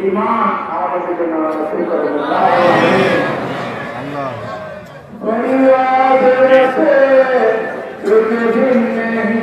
ইমান আমাদের জন্য রাসূল করুন আল্লাহ দুনিয়া দেশে তুমি জিন নেহি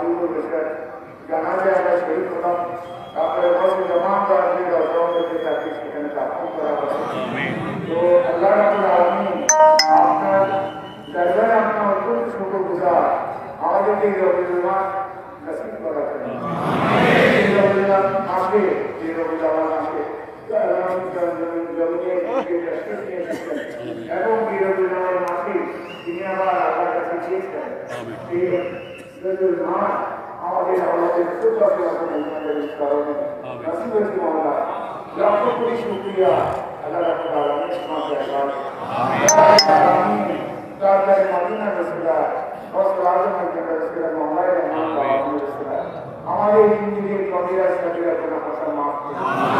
حاضر کو بس کر جنازہ آیا شہید ہوتا اپنے روز کے تمام کا اپنے دوستوں کے لیے تاکہ اس کے لیے کا حکم کرا بس تو اللہ رب العالمین آپ کا درجہ اپنا اور کل اس کو گزار آج کے لیے اپنے دماغ نصیب کرا کریں آپ کے یہ رب العالمین آپ کے Amen. ہمارے ہندو کے قبیلہ سبھی اپنا فصل معاف کر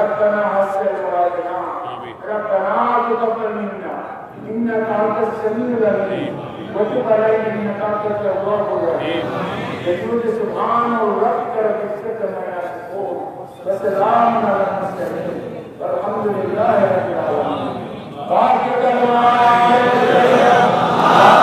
ربنا حسن مرادنا ربنا تقبل منا إنك أنت السميع العليم وتب علينا إنك أنت التواب الرحيم يجود سبحان وربك رب العزة عما يصفون وسلام على المرسلين والحمد لله رب العالمين باقي الله